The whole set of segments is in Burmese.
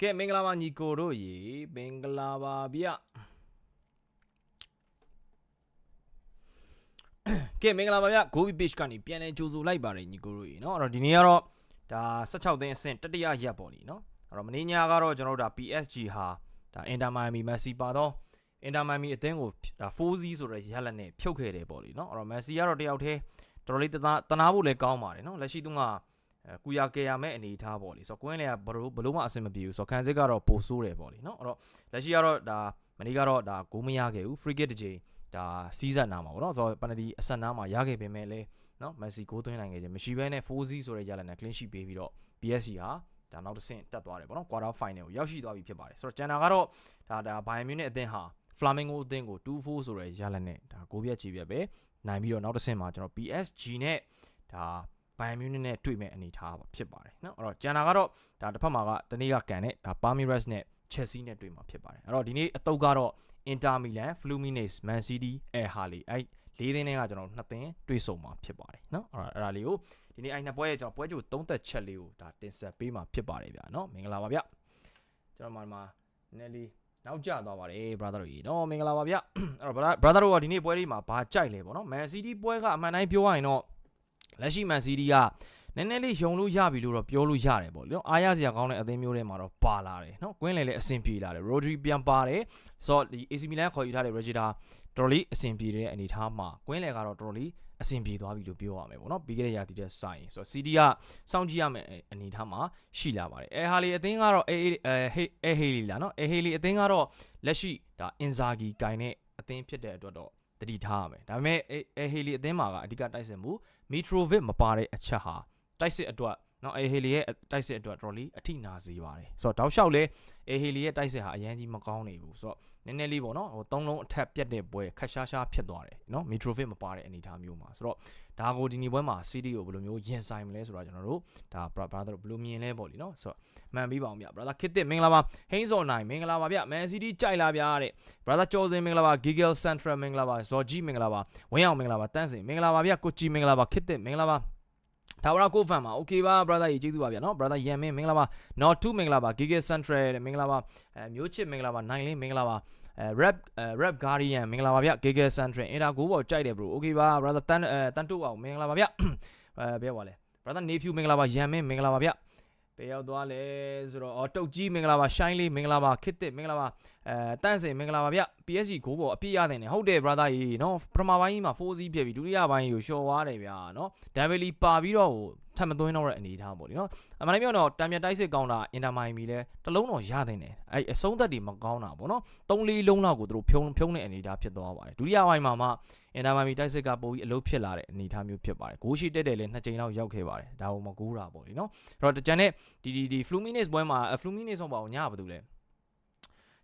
ကဲမင်္ဂလာပါညီကိုတို့ရေမင်္ဂလာပါဗျကဲမင်္ဂလာပါဗျ Gobi Page ကနေပြန်လဲကြိုဆိုလိုက်ပါတယ်ညီကိုတို့ရေเนาะအဲ့တော့ဒီနေ့ကတော့ဒါ16သိန်းအဆင့်တတိယရက်ပေါ့လीเนาะအဲ့တော့မင်းညာကတော့ကျွန်တော်တို့ဒါ PSG ဟာဒါ Inter Miami Messi ပါတော့ Inter Miami အသင်းကိုဒါ 4C ဆိုတဲ့ရလက်နဲ့ဖြုတ်ခဲ့တယ်ပေါ့လीเนาะအဲ့တော့ Messi ကတော့တယောက်တည်းတော်တော်လေးတနာတနာဖို့လည်းကောင်းပါတယ်เนาะလက်ရှိသူကအဲ ကူရကေရမဲ့အနေထားပေါ့လေဆိုတော့ကွင်းလေကဘလို့ဘလို့မှအဆင်မပြေဘူးဆိုတော့ခံစစ်ကတော့ပိုဆိုးတယ်ပေါ့လေနော်အဲ့တော့လက်ရှိကတော့ဒါမနေ့ကတော့ဒါဂိုးမရခဲ့ဘူး free kick တစ်ချိန်ဒါစီးဆက်နာမှာပေါ့နော်ဆိုတော့ပနတီအဆက်နာမှာရခဲ့ပေမဲ့လည်းနော်မက်ဆီဂိုးသွင်းနိုင်ခဲ့ခြင်းမရှိဘဲနဲ့ 4C ဆိုတဲ့ရလနဲ့ clean sheet ပေးပြီးတော့ PSG ဟာဒါနောက်တစ်ဆင့်တက်သွားတယ်ပေါ့နော် quarter final ကိုရောက်ရှိသွားပြီဖြစ်ပါတယ်ဆိုတော့ကျန်တာကတော့ဒါဒါ Bayern Munich အသင်းဟာ Flamengo အသင်းကို2-4ဆိုတဲ့ရလနဲ့ဒါဂိုးပြက်ချေပြက်ပဲနိုင်ပြီးတော့နောက်တစ်ဆင့်မှာကျွန်တော် PSG နဲ့ဒါ ဘိုင်ယန်မြူးနစ်နဲ့တွေ့မဲ့အနေအထားဖြစ်ပါတယ်နော်အဲ့တော့ဂျန်နာကတော့ဒါတစ်ဖက်မှာကတနေ့ကကန်တဲ့ဒါပါမီရက်စ်နဲ့ချက်စီနဲ့တွေ့မှာဖြစ်ပါတယ်အဲ့တော့ဒီနေ့အတုပ်ကတော့ Inter Milan, Fluminense, Man City, El Hilal အဲ့လေးသင်းတွေကကျွန်တော်နှစ်သင်းတွေ့ဆုံမှာဖြစ်ပါတယ်နော်အဲ့အဲ့ဒါလေးကိုဒီနေ့အဲ့နှစ်ပွဲရဲ့ကျွန်တော်ပွဲကြိုသုံးသက်ချက်လေးကိုဒါတင်ဆက်ပေးမှာဖြစ်ပါတယ်ဗျာနော်မင်္ဂလာပါဗျာကျွန်တော်မှမှာနည်းလေးနောက်ကျသွားပါတယ် brother တို့ရေနော်မင်္ဂလာပါဗျအဲ့တော့ brother တို့ကဒီနေ့ပွဲလေးမှာဘာကြိုက်လဲပေါ့နော် Man City ပွဲကအမှန်တိုင်းပြောရရင်တော့ လက်ရှိ Man City ကနည်းနည်းလေးယုံလို့ရပြီလို့တော့ပြောလို့ရတယ်ပေါ့လေနော်အားရစရာကောင်းတဲ့အသင်းမျိုးတွေမှာတော့ပါလာတယ်နော်ကွင်းလေလည်းအဆင်ပြေလာတယ် Rodri ပြန်ပါတယ်ဆိုတော့ဒီ AC Milan ခေါ်ယူထားတဲ့ Regista တော်တော်လေးအဆင်ပြေတဲ့အနေအထားမှာကွင်းလေကတော့တော်တော်လေးအဆင်ပြေသွားပြီလို့ပြောရမယ်ပေါ့နော်ပြီးခဲ့တဲ့ရာသီတဲ့ဆိုင်ဆိုတော့ CD ကစောင့်ကြည့်ရမယ်အနေအထားမှာရှိလာပါတယ်အဲဟာလီအသင်းကတော့အဲအဲအဲဟေလီလာနော်အဲဟေလီအသင်းကတော့လက်ရှိဒါ Inzaghi ဂိုင်တဲ့အသင်းဖြစ်တဲ့အတွက်တော့တတိထားရမယ်ဒါပေမဲ့အဲဟေလီအသင်းမှာကအဓိကတိုက်စစ်မှု Mitrovic မပါတဲ့အချက်ဟာတိုက်စစ်အတွက်နော်အေဟေလီရဲ့တိုက်စစ်အတွက်တော်တော်လေးအထိနာစေပါတယ်ဆိုတော့တောက်လျှောက်လဲအေဟေလီရဲ့တိုက်စစ်ဟာအရန်ကြီးမကောင်းနေဘူးဆိုတော့နည်းနည်းလေးပေါ့နော်ဟိုသုံးလုံးအထက်ပြတ်တဲ့ပွဲခက်ရှားရှားဖြစ်သွားတယ်နော်မီထရိုဖစ်မပါတဲ့အနေအထားမျိုးမှာဆိုတော့ ဒါကိုဒီနေ့ပွဲမှာ CD ကိုဘယ်လိုမျိုးရင်ဆိုင်မလဲဆိုတော့ကျွန်တော်တို့ဒါ brother တို့ဘယ်လိုမြင်လဲပေါ့လीနော်ဆိုတော့မှန်ပြီးပါအောင်ဗျ brother ခစ်တစ်မင်္ဂလာပါဟိန်းစော်နိုင်မင်္ဂလာပါဗျ Man City ကြိုက်လာဗျတဲ့ brother ကျော်စင်မင်္ဂလာပါ Giggle Central မင်္ဂလာပါဇော်ကြီးမင်္ဂလာပါဝင်းအောင်မင်္ဂလာပါတန်းစင်မင်္ဂလာပါဗျကိုကြည်မင်္ဂလာပါခစ်တစ်မင်္ဂလာပါ ဒါဝရကိုဖန်ပါ okay ပါ brother ကြီးကျေးဇူးပါဗျာနော် brother ရန်မင်းမင်္ဂလာပါ not two မင်္ဂလာပါ gig central မင်္ဂလာပါမျိုးချစ်မင်္ဂလာပါနိုင်လင်းမင်္ဂလာပါ rap rap guardian မင်္ဂလာပါဗျ gig central အင်တာကိုပေါ်ကြိုက်တယ် bro okay ပါ brother တန်တန်တူအောင်မင်္ဂလာပါဗျအဲဘယ်ပါလဲ brother နေဖြူမင်္ဂလာပါရန်မင်းမင်္ဂလာပါဗျဘယ်ရောက်သွားလဲဆိုတော့အော်တုတ်ကြီးမင်္ဂလာပါရှိုင်းလေးမင်္ဂလာပါခစ်တစ်မင်္ဂလာပါ အဲတန့်စင်မင်္ဂလာပါဗျ PSG ဂိုးပေါ်အပြည့်ရတယ်နေဟုတ်တယ် brother ကြီးနော်ပထမပိုင်းကြီးမှာ 4C ဖြစ်ပြီးဒုတိယပိုင်းကိုရှော့သွားတယ်ဗျာနော် double ပါပြီးတော့ဟိုထပ်မသွင်းတော့တဲ့အနေအထားပေါ့ဒီနော်အမှန်တမ်းပြောတော့တံမြတ်တိုက်စစ်ကောင်းတာအင်တာမိုင်မီလဲတလုံးတော့ရတဲ့နေအဲအဆုံးသက်တွေမကောင်းတာပေါ့နော်၃လေးလုံးလောက်ကိုသူတို့ဖြုံးဖြုံးတဲ့အနေအထားဖြစ်သွားပါတယ်ဒုတိယပိုင်းမှာမှအင်တာမိုင်မီတိုက်စစ်ကပိုပြီးအလုပ်ဖြစ်လာတဲ့အနေအထားမျိုးဖြစ်ပါတယ်ဂိုးရှိတက်တယ်လဲနှစ်ချိန်လောက်ရောက်ခဲ့ပါတယ်ဒါကိုမကူးတာပေါ့ဒီနော်အဲ့တော့တကြံတဲ့ဒီဒီဒီ Fluminense ပွဲမှာ Fluminense ဆိုပါအောင်ညဘာတူလဲ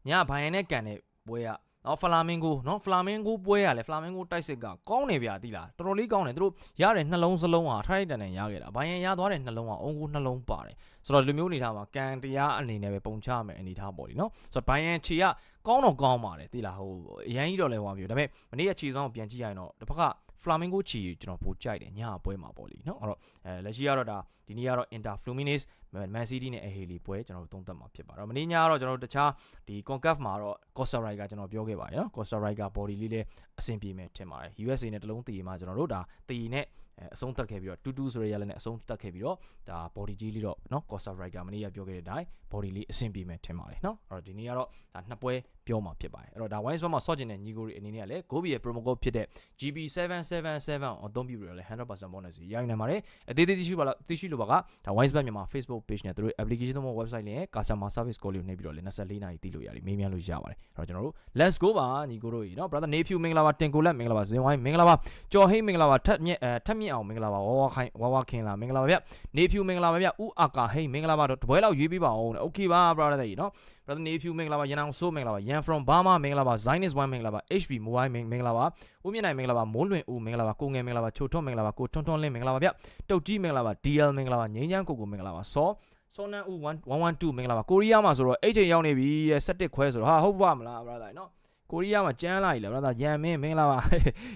ညဘိုင်ယန်နဲ့ကန်တဲ့ပွဲကနော်ဖလာမင်ဂိုနော်ဖလာမင်ဂိုပွဲရလဲဖလာမင်ဂိုတိုက်စစ်ကကောင်းနေဗျာတိလားတော်တော်လေးကောင်းတယ်သူတို့ရတဲ့နှလုံးစလုံးဟာထိုက်တန်တန်ရခဲ့တာဘိုင်ယန်ရသွားတဲ့နှလုံးဟာအုံကိုနှလုံးပါတယ်ဆိုတော့လူမျိုးအနေထားမှာကန်တရားအနေနဲ့ပဲပုံချမယ်အနေထားပေါ့ဒီနော်ဆိုတော့ဘိုင်ယန်ခြေကကောင်းတော့ကောင်းပါတယ်တိလားဟိုအရန်ကြီးတော့လဲဟောပြောဒါပေမဲ့မနေ့ကခြေဆောင်ကိုပြန်ကြည့်ရရင်တော့တစ်ဖက်က Flamengo ချီကျွန်တော်ပိုကြိုက်တယ်ညပွဲမှာပေါ့လေနော်အဲ့တော့အဲလက်ရှိကတော့ဒါဒီနေ့ကတော့ Inter Fluminense Man City နဲ့ Ahly ပွဲကျွန်တော်တို့သုံးသပ်မှာဖြစ်ပါတော့မနေ့ညကတော့ကျွန်တော်တို့တခြားဒီ CONCACAF မှာတော့ Costa Rica ကျွန်တော်ပြောခဲ့ပါတယ်နော် Costa Rica body လေးလည်းအဆင်ပြေမယ်ထင်ပါတယ် USA နဲ့တလုံးတည်မှာကျွန်တော်တို့ဒါတည်နဲ့ အဆုံးသတ်ခဲ့ပြီးတော့2-2ဆိုရရလည်းနဲ့အဆုံးသတ်ခဲ့ပြီးတော့ဒါ body ကြီးလေးတော့နော် Costa Rica မနေ့ကပြောခဲ့တဲ့အတိုင်း body လေးအဆင်ပြေမယ်ထင်ပါတယ်နော်အဲ့တော့ဒီနေ့ကတော့ဒါနှစ်ပွဲပြောမှာဖြစ်ပါတယ်အဲ့တော့ဒါ Wise Bond မှာဆော့ကျင်တဲ့ညီကိုတွေအနေနဲ့ကလည်း Gobi ရဲ့ promo code ဖြစ်တဲ့ GB777 အသုံးပြုပြီးတော့လည်း100% bonus ရယူနိုင်ပါတယ်အသေးသေးသိရှိပါလားသိရှိလိုပါကဒါ Wise Bond မြန်မာ Facebook page နဲ့သူတို့ application သုံးဖို့ website လေးရဲ့ customer service call လေးကိုနှိပ်ပြီးတော့လည်း24နာရီသိလို့ရတယ်မေးမြန်းလို့ရပါတယ်အဲ့တော့ကျွန်တော်တို့ let's go ပါညီကိုတို့ရေနော် brother nephew မင်္ဂလာပါတင်ကိုလက်မင်္ဂလာပါဇင်ဝိုင်းမင်္ဂလာပါကျော်ဟိမင်္ဂလာပါထက်မြက်ထက်မြက်အောင်မင်္ဂလာပါဝါဝါခိုင်ဝါဝါခင်လာမင်္ဂလာပါဗျနေဖြူမင်္ဂလာပါဗျဥအာကာဟိမင်္ဂလာပါတော့တပွဲလောက်ရွေးပေးပါအောင်โอเคပါ brother ကြီးเนาะ brother နေဖြူမင်္ဂလာပါရန်အောင်စိုးမင်္ဂလာပါရန် from Burma မင်္ဂလာပါ Zionist one မင်္ဂလာပါ HV mobile မင်္ဂလာပါဦးမြင့်နိုင်မင်္ဂလာပါမိုးလွင်ဦးမင်္ဂလာပါကိုငယ်မင်္ဂလာပါချိုထွန်းမင်္ဂလာပါကိုထွန်းထွန်းလင်းမင်္ဂလာပါဗျတုတ်ကြီးမင်္ဂလာပါ DL မင်္ဂလာပါငိမ့်ချမ်းကိုကိုမင်္ဂလာပါစောစောနန်ဦး112မင်္ဂလာပါကိုရီးယားမှာဆိုတော့အဲ့ချိန်ရောက်နေပြီ17ခွဲဆိုတော့ဟာဟုတ်ပါမလား brother เนาะ ကိုရီးယားမှာကျန်းလာပြီလား brother ရန်မင်းမင်္ဂလာပါ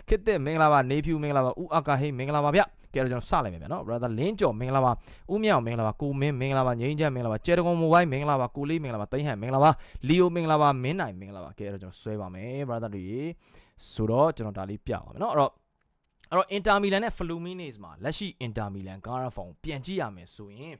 ခစ်တဲ့မင်္ဂလာပါနေဖြူမင်္ဂလာပါဦးအာကာဟိမင်္ဂလာပါဗျကဲတော့ကျွန်တော်စလိုက်မယ်ဗျာနော် brother လင်းကျော်မင်္ဂလာပါဦးမြောင်မင်္ဂလာပါကိုမင်းမင်္ဂလာပါငိမ့်ချက်မင်္ဂလာပါကျဲတကုံမိုဘိုင်းမင်္ဂလာပါကိုလေးမင်္ဂလာပါတိတ်ဟန်မင်္ဂလာပါလီယိုမင်္ဂလာပါမင်းနိုင်မင်္ဂလာပါကဲတော့ကျွန်တော်ဆွဲပါမယ် brother တို့ရေဆိုတော့ကျွန်တော်ဒါလေးပြပါမယ်နော်အဲ့တော့အဲ့တော့ Inter Milan နဲ့ Fluminense မှာလက်ရှိ Inter Milan ကားရဖောင်ပြန်ကြည့်ရမယ်ဆိုရင်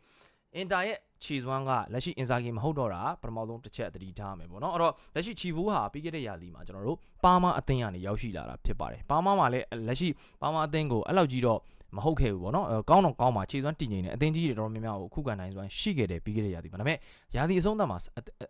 Inter ရဲ့ခြေစွမ်းကလက်ရှိ Inzaghi မဟုတ်တော့တာပထမဆုံးတစ်ချက်သတိထားမယ်ပေါ့နော်အဲ့တော့လက်ရှိခြေဘူးဟာပြီးခဲ့တဲ့ရာသီမှာကျွန်တော်တို့ပါမာအသင်းကနေရောက်ရှိလာတာဖြစ်ပါတယ်ပါမာမှာလည်းလက်ရှိပါမာအသင်းကိုအဲ့လောက်ကြီးတော့ မဟုတ်ခဲ့ဘူးပေါ့နော်ကောင်းတော့ကောင်းပါခြေစွမ်းတည်ငြိမ်နေအသင်းကြီးတွေတော်တော်များများကိုခုခံနိုင်စွမ်းရှိခဲ့တယ်ပြီးခဲ့တဲ့ရာသီမှာဒါပေမဲ့ရာသီအဆုံးသတ်မှာ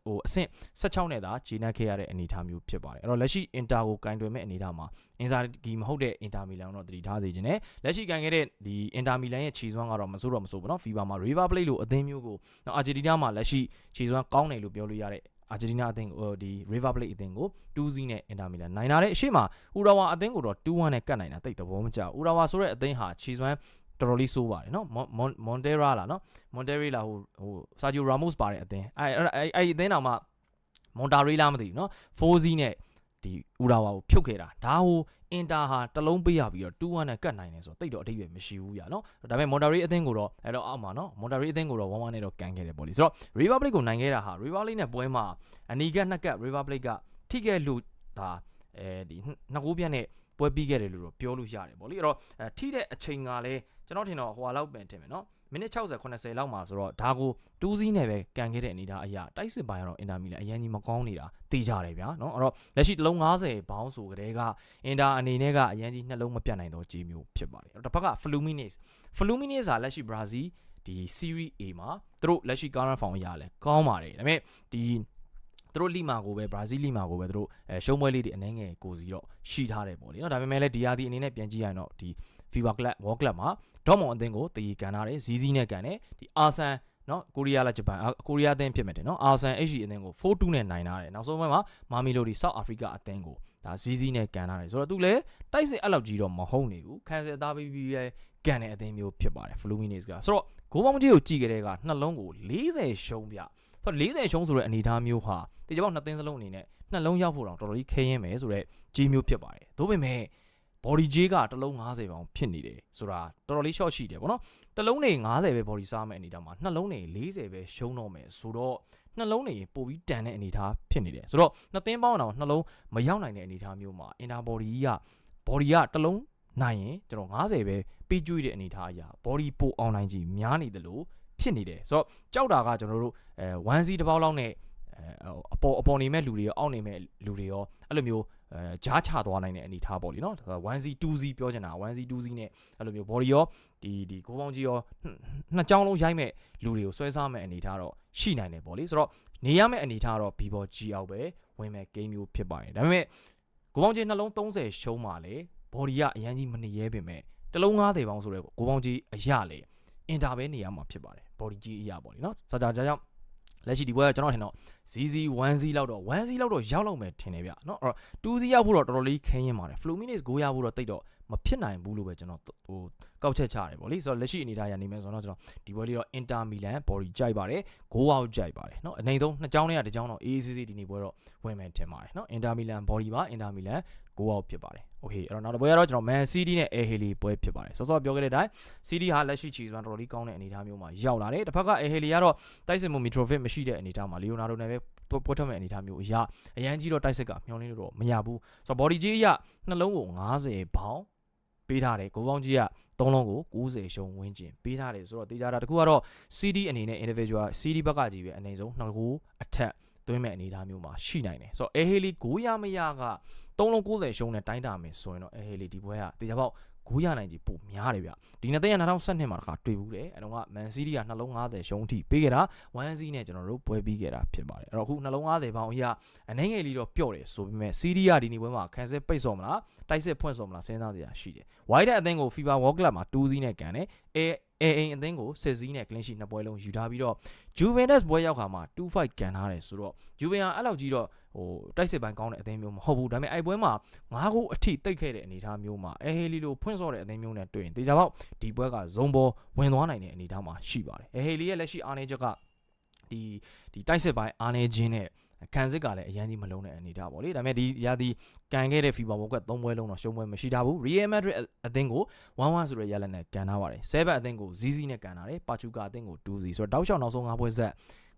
ဟိုအဆင့်16နဲ့သာဂျီနက်ခဲ့ရတဲ့အနေအထားမျိုးဖြစ်ပါတယ်အဲ့တော့လက်ရှိအင်တာကိုကင်တွယ်မဲ့အနေအထားမှာအင်စာဂီမဟုတ်တဲ့အင်တာမီလန်တော့တတိထားစေခြင်းနဲ့လက်ရှိကင်ခဲ့တဲ့ဒီအင်တာမီလန်ရဲ့ခြေစွမ်းကတော့မဆိုးတော့မဆိုးဘူးနော်ဖီဘာမှာ River Plate လို့အသင်းမျိုးကိုနော်အာဂျင်တီးနားမှာလက်ရှိခြေစွမ်းကောင်းတယ်လို့ပြောလို့ရတဲ့ အာဂျင်တီးနားအသင်းကိုဒီ River Plate အသင်းကို2-0နဲ့ Inter Milan နိုင်လာတဲ့အရှိမဥရာဝါအသင်းကိုတော့2-1နဲ့ကတ်နိုင်တာတိတ်သဘောမကျဘူးဥရာဝါဆိုတဲ့အသင်းဟာချီစွမ်းတော်တော်လေးဆိုးပါတယ်နော်မွန်တေရာလာနော်မွန်တေရီလာဟိုဟိုဆာဂျီယိုရာမို့စ်ပါတဲ့အသင်းအဲအဲအဲအသင်းတော်မှမွန်တာရီလာမသိဘူးနော်4-0နဲ့ဒီဥရာဝါကိုဖြုတ်ခဲ့တာဒါဟို အင်တာဟာတလုံးပေးရပြီးတော့2-1နဲ့ကတ်နိုင်တယ်ဆိုတော့တိတ်တော့အတိတ်ပဲမရှိဘူးညာနော်ဒါပေမဲ့ Monterrey အသင်းကိုတော့အဲ့တော့အောက်မှာနော် Monterrey အသင်းကိုတော့1-1နဲ့တော့ကန်ခဲ့တယ်ပေါ့လေဆိုတော့ River Plate ကိုနိုင်ခဲ့တာဟာ River Plate နဲ့ပွဲမှာအနီကနှစ်ကတ် River Plate ကထိခဲ့လို့ဒါအဲဒီနှစ်ကိုးပြတ်နဲ့ပွဲပြီးခဲ့တယ်လို့တော့ပြောလို့ရတယ်ပေါ့လေအဲ့တော့အဲထိတဲ့အချိန်ကလည်းကျွန်တော်ထင်တော့ဟိုလောက်ပင်ထင်မယ်နော်မိနစ်60 90လောက်မှာဆိုတော့ဒါကို2စီးနဲ့ပဲကန်ခဲ့တဲ့အနေဒါအရာတိုက်စစ်ပိုင်းကတော့အင်တာမီလန်အရင်ကြီးမကောင်းနေတာသိကြတယ်ဗျာနော်အဲ့တော့လက်ရှိတလုံး90ဘောင်းဆိုကြတဲ့ကအင်တာအနေနဲ့ကအရင်ကြီးနှလုံးမပြတ်နိုင်တော့ခြေမျိုးဖြစ်ပါတယ်အဲ့တော့တစ်ဖက်က Fluminense Fluminense ကလက်ရှိဘရာဇီးဒီ Serie A မှာသူတို့လက်ရှိ current form အရာလဲကောင်းပါတယ်ဒါပေမဲ့ဒီသူတို့လီမာကိုပဲဘရာဇီးလီမာကိုပဲသူတို့အဲရှုံးပွဲလေးတွေအနှဲငယ်ကိုစီတော့ရှိထားတယ်ပေါ့လေနော်ဒါပေမဲ့လည်းဒီရာသီအနေနဲ့ပြန်ကြည့်ရရင်တော့ဒီ FIFA Club World Club မှာဒေါ့မွန်အသင်းကိုတည်ကန်ထားတယ်ဇီးဇီးနဲ့ကန်တယ်ဒီအာဆန်နော်ကိုရီးယားလားဂျပန်ကိုရီးယားအသင်းဖြစ်မယ်တယ်နော်အာဆန် HG အသင်းကို4-2နဲ့နိုင်ထားတယ်နောက်ဆုံးပွဲမှာမာမီလိုဒီဆောက်အာဖရိကအသင်းကိုဒါဇီးဇီးနဲ့ကန်ထားတယ်ဆိုတော့သူလည်းတိုက်စစ်အဲ့လောက်ကြီးတော့မဟုတ်နေဘူးခံစစ်သားပြီးပြီးရဲ့ကန်တဲ့အသင်းမျိုးဖြစ်ပါတယ် Fluminense ကဆိုတော့ဂိုးပေါင်းကြီးကိုကြည့်ကြတဲ့ကနှလုံးကို40ရှုံးပြဆိုတော့40ရှုံးဆိုတဲ့အနေအထားမျိုးဟာဒီကြောင်နှစ်သင်းစလုံးအနေနဲ့နှလုံးရောက်ဖို့တော့တော်တော်ကြီးခဲရင်မယ်ဆိုတော့ကြီးမျိုးဖြစ်ပါတယ်ဒါပေမဲ့ body J ကတစ်လုံး90ပေါင်ဖြစ်နေတယ်ဆိုတာတော်တော်လေး short ရှိတယ်ပေါ့နော်တစ်လုံးနေ90ပဲ body စားမဲ့အနေထားမှာနှလုံးနေ40ပဲရှုံးတော့မယ်ဆိုတော့နှလုံးနေပို့ပြီးတန်တဲ့အနေထားဖြစ်နေတယ်ဆိုတော့နှစ်သင်းပေါင်းအောင်နှလုံးမရောက်နိုင်တဲ့အနေထားမျိုးမှာ inner body က body ကတစ်လုံးနိုင်ရင်ကျွန်တော်90ပဲပေးကျွေးတဲ့အနေထားအရာ body ပိုအောင်နိုင်ကြီးများနေတယ်လို့ဖြစ်နေတယ်ဆိုတော့ကြောက်တာကကျွန်တော်တို့အဲ 1C တစ်ပေါက်လောက်နဲ့အဲအပေါ်အပေါ်နေမဲ့လူတွေရောအောက်နေမဲ့လူတွေရောအဲ့လိုမျိုး အဲဂျားချသွားနိုင်တဲ့အနေထားပေါ့လीเนาะ 1C 2C ပြောချင်တာ 1C 2C နဲ့အဲ့လိုမျိုး body ရောဒီဒီကိုပေါင်းကြီးရောနှစ်ကြောင်းလုံးရိုက်မဲ့လူတွေကိုဆွဲစားမဲ့အနေထားတော့ရှိနိုင်တယ်ပေါ့လीဆိုတော့နေရမဲ့အနေထားတော့ B ball G အောက်ပဲဝင်မဲ့ game မျိုးဖြစ်ပါတယ်ဒါပေမဲ့ကိုပေါင်းကြီးနှလုံး30ရှုံးပါလေ body ကအရန်ကြီးမနေရဲပင်မဲ့တလုံး90ပေါင်းဆိုတော့ကိုပေါင်းကြီးအရလေအင်တာပဲနေရမှာဖြစ်ပါတယ် body ကြီးအရပေါ့လीเนาะစာကြကြောင့် လက်ရှိဒီဘွဲကကျွန်တော်ထင်တော့ ZZ 1Z လောက်တော့ 1Z လောက်တော့ရောက်လောက်မယ်ထင်တယ်ဗျเนาะအဲ့တော့ 2Z ရောက်ဖို့တော့တော်တော်လေးခင်းရင်ပါတယ် flow minutes 9ရဖို့တော့တိတ်တော့ မဖြစ်နိုင်ဘူးလို့ပဲကျွန်တော်ဟိုကောက်ချက်ချရတယ်ဗောလေဆိုတော့လက်ရှိအနေထားရနေမယ်ဆိုတော့ကျွန်တော်ဒီဘွဲလေးတော့ Inter Milan body ကြိုက်ပါတယ် goal out ကြိုက်ပါတယ်เนาะအနေဆုံးနှစ်ကြောင်းနဲ့တစ်ကြောင်းတော့ AACC ဒီနေ့ဘွဲတော့ဝင်မယ်ထင်ပါတယ်เนาะ Inter Milan body ပါ Inter Milan goal out ဖြစ်ပါတယ်โอเคအဲ့တော့နောက်တစ်ပွဲကတော့ကျွန်တော် Man City နဲ့ El Hilly ပွဲဖြစ်ပါတယ်စောစောပြောခဲ့တဲ့အတိုင်း City ဟာလက်ရှိချီစွမ်းတော်တော်လေးကောင်းတဲ့အနေအထားမျိုးမှာရောက်လာတယ်တစ်ဖက်က El Hilly ကတော့တိုက်စစ်မှု Mitrovic မရှိတဲ့အနေအထားမှာ Leonardo နဲ့ပဲပွဲထွက်မဲ့အနေအထားမျိုးအရာအရန်ကြီးတော့တိုက်စစ်ကမျောလင်းလို့တော့မရဘူးဆိုတော့ body ကြီးအရနှလုံးကို90ဘောင်း ပေးထားတယ်ဂိုးပေါင်းကြီးကသုံးလုံးကို90ရှုံးဝန်းကျင်ပေးထားတယ်ဆိုတော့တေချာတာတခုကတော့ CD အနေနဲ့ individual CD ဘက်ကကြီးပဲအနေဆုံးနှစ်ခုအထက်သွင်းမဲ့အနေအထားမျိုးမှာရှိနိုင်တယ်ဆိုတော့ A Haley ကိုရမရက3လုံး90ရှုံးနဲ့တိုင်းတာမယ်ဆိုရင်တော့ A Haley ဒီပွဲကတေချာပေါက် ဂိုးရနိုင်ကြီးပိုများတယ်ဗျဒီနှစ်သိန်းက2012မှာတခါတွေ့ဘူးတယ်အဲတော့က Man City ကနှလုံး90ရှုံးထိပေးခဲ့တာ 1C နဲ့ကျွန်တော်တို့ပွဲပြီးခဲ့တာဖြစ်ပါတယ်အဲ့တော့အခုနှလုံး90ပေါင်အရာအနေငယ်လေးတော့ပျော့တယ်ဆိုပေမဲ့ City ကဒီနေ့ပွဲမှာခံစစ်ပိတ်စော်မလားတိုက်စစ်ဖွင့်စော်မလားစဉ်းစားစရာရှိတယ် White အသင်းကို FIFA World Cup မှာ2 C နဲ့ကန်တယ်အဲအဲအိမ်အသင်းကိုစစ်စီးနဲ့ clean sheet နှစ်ပွဲလုံးယူထားပြီးတော့ Juventus ပွဲရောက်ခါမှာ2-5ကန်ထားတယ်ဆိုတော့ Juventus အဲ့လောက်ကြီးတော့ဟိုတိုက်စစ်ပိုင်းကောင်းတဲ့အသင်းမျိုးမဟုတ်ဘူးဒါပေမဲ့အဲ့ပွဲမှာ၅ခုအထိတိတ်ခဲ့တဲ့အနေအထားမျိုးမှာအဲဟေလီလိုဖွင့်စော်တဲ့အသင်းမျိုးနဲ့တွေ့ရင်တေချာပေါက်ဒီပွဲကဇုံပေါ်ဝင်သွားနိုင်တဲ့အနေအထားမှာရှိပါတယ်အဲဟေလီရဲ့လက်ရှိအားနည်းချက်ကဒီဒီတိုက်စစ်ပိုင်းအားနည်းခြင်းနဲ့ ခံစစ်ကလည်းအရင်ကြီးမလုံးတဲ့အနေထားပေါ့လေဒါပေမဲ့ဒီရာသီကန်ခဲ့တဲ့ FIFA World Cup 3ပွဲလုံးတော့ရှုံးပွဲမရှိထားဘူး Real Madrid အသင်းကို1-1ဆိုတဲ့ရလဒ်နဲ့ကန်ထားပါတယ်7ဘက်အသင်းကို0-0နဲ့ကန်ထားတယ်ပါချူကာအသင်းကို2-0ဆိုတော့တောက်လျှောက်နောက်ဆုံး5ပွဲဆက်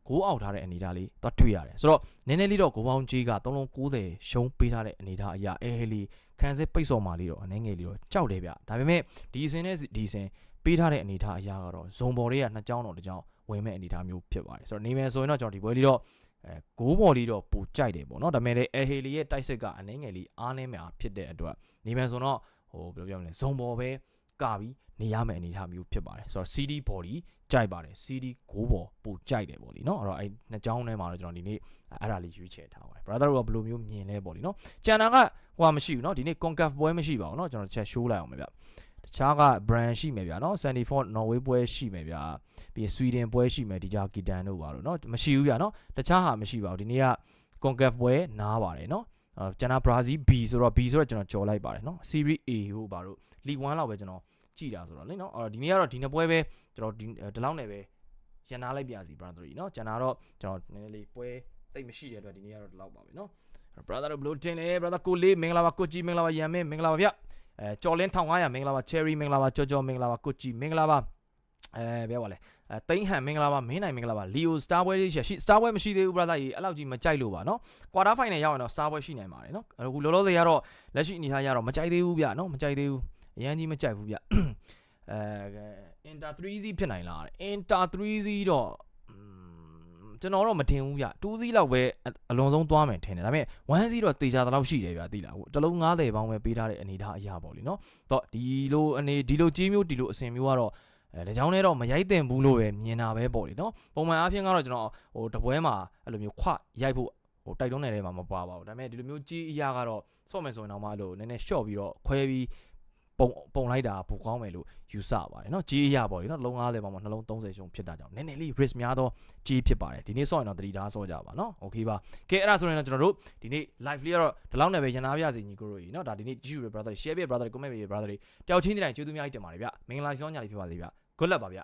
ဂိုးအောက်ထားတဲ့အနေအထားလေးသွားတွေ့ရတယ်ဆိုတော့နည်းနည်းလေးတော့ဂိုးပေါင်းကြီးက3လုံး90ရှုံးပေးထားတဲ့အနေအထားအရာအဲဟေးလီခံစစ်ပိတ်စော်မာလေးတော့အနေငယ်လေးတော့ကြောက်တယ်ဗျဒါပေမဲ့ဒီအစင်းနဲ့ဒီအစင်းပေးထားတဲ့အနေအထားအရာကတော့ဇုံဘော်လေးကနှစ်ကြောင်းတော့တစ်ကြောင်းဝင်မဲ့အနေအထားမျိုးဖြစ်ပါတယ်ဆိုတော့နေမယ်ဆိုရင်တော့ကျွန်တော်ဒီပွဲလေးတော့ အဲဂိုးဘော်လေးတော့ပူကြိုက်တယ်ပေါ့နော်ဒါပေမဲ့လည်းအဲဟေးလီရဲ့တိုက်စစ်ကအနေငယ်လေးအားနည်းမှာဖြစ်တဲ့အတွက်နေမယ်ဆိုတော့ဟိုဘယ်လိုပြောမလဲဇုံဘော်ပဲကပြီးနေရမယ့်အနေအထားမျိုးဖြစ်ပါတယ်ဆိုတော့ CD body ကြိုက်ပါတယ် CD ဂိုးဘော်ပူကြိုက်တယ်ပေါ့လीနော်အဲ့တော့အဲ့နှစ်ကြောင်းထဲမှာတော့ကျွန်တော်ဒီနေ့အဲ့ဒါလေးရွေးချယ်ထားပါတယ် brother တို့ကဘယ်လိုမျိုးမြင်လဲပေါ့လीနော်ကျန်တာကဟိုကမရှိဘူးเนาะဒီနေ့ concave ပွဲမရှိပါဘူးเนาะကျွန်တော်ချက် show လိုက်အောင်မယ်ဗျ အခြားက brand ရှိမယ်ဗျာနော် Sandy Ford Norway ပွဲရှိမယ်ဗျာပြီး Sweden ပွဲရှိမယ်ဒီကြာဂီတန်တို့ပါတော့နော်မရှိဘူးဗျာနော်တခြားဟာမရှိပါဘူးဒီနေ့က Concaf ပွဲနားပါတယ်နော်ကျွန်တော် Brazil B ဆိုတော့ B ဆိုတော့ကျွန်တော်ကြော်လိုက်ပါတယ်နော် Series A ဟိုပါတို့ League 1လောက်ပဲကျွန်တော်ကြည်တာဆိုတော့လေနော်အော်ဒီနေ့ကတော့ဒီနှစ်ပွဲပဲကျွန်တော်ဒီဒီလောက်နဲ့ပဲရန်နာလိုက်ပြစီ brother ကြီးနော်ကျွန်တော်တော့ကျွန်တော်နည်းနည်းလေးပွဲတိတ်မရှိတဲ့အတွက်ဒီနေ့ကတော့ဒီလောက်ပါပဲနော် brother တို့ဘလို့တင်လဲ brother ကိုလေးမင်္ဂလာပါကိုကြီးမင်္ဂလာပါရန်မင်းမင်္ဂလာပါဗျ အဲကျော်လင်း1500မင်္ဂလာပါ cherry မင်္ဂလာပါကြော်ကြော်မင်္ဂလာပါကိုကြည်မင်္ဂလာပါအဲပြောပါလေအဲတိန်ဟန်မင်္ဂလာပါမင်းနိုင်မင်္ဂလာပါ Leo Star Boy ရှိရှိ Star Boy မရှိသေးဘူး brother ကြီးအဲ့လောက်ကြီးမကြိုက်လို့ပါနော် quarter final ရောက်ရင်တော့ Star Boy ရှိနိုင်ပါတယ်နော်အခုလောလောဆယ်ကတော့လက်ရှိအနေထားရတော့မကြိုက်သေးဘူးဗျနော်မကြိုက်သေးဘူးအရင်ကြီးမကြိုက်ဘူးဗျအဲ Inter 3C ဖြစ်နိုင်လား Inter 3C တော့ ကျွန်တော်တော့မထင်ဘူးဗျ2စီးလောက်ပဲအလွန်ဆုံးသွားမယ်ထင်တယ်ဒါပေမဲ့1စီးတော့တေချာတလောက်ရှိတယ်ဗျသိလားဟိုတလုံး90ပေါင်းပဲပေးထားတဲ့အနေထားအရာပေါ့လीနော်တော့ဒီလိုအနေဒီလိုကြီးမျိုးဒီလိုအစင်မျိုးကတော့အဲဒါကြောင့်လည်းတော့မရိုက်တင်ဘူးလို့ပဲမြင်တာပဲပေါ့လीနော်ပုံမှန်အားဖြင့်ကတော့ကျွန်တော်ဟိုတပွဲမှာအဲ့လိုမျိုးခွရိုက်ဖို့ဟိုတိုက်တွန်းနေတဲ့မှာမပါပါဘူးဒါပေမဲ့ဒီလိုမျိုးကြီးအရာကတော့ဆော့မယ်ဆိုရင်တော့မှလို့နည်းနည်း short ပြီးတော့ခွဲပြီး ပုံပုံလိုက်တာပိုကောင်းမယ်လို့ယူဆပါတယ်เนาะကြီးအရာပေါ့လေเนาะလုံး90ပေါင်းမှာနှလုံး30ရှုံးဖြစ်တာကြောင့်နည်းနည်းလေး risk များတော့ကြီးဖြစ်ပါတယ်ဒီနေ့ဆော့ရင်တော့တတိထားဆော့ကြပါเนาะโอเคပါကဲအဲ့ဒါဆိုရင်တော့ကျွန်တော်တို့ဒီနေ့ live လေးကတော့ဒီလောက်နဲ့ပဲရန်နာပြစီညီကိုတို့ကြီးเนาะဒါဒီနေ့ကြည့်ရ brother share ပြ brother comment ပြ brother တွေတယောက်ချင်းတိုင်းကျေးဇူးများကြီးတင်ပါတယ်ဗျမင်္ဂလာဆောင်ညလေးဖြစ်ပါစေဗျ good luck ပါဗျ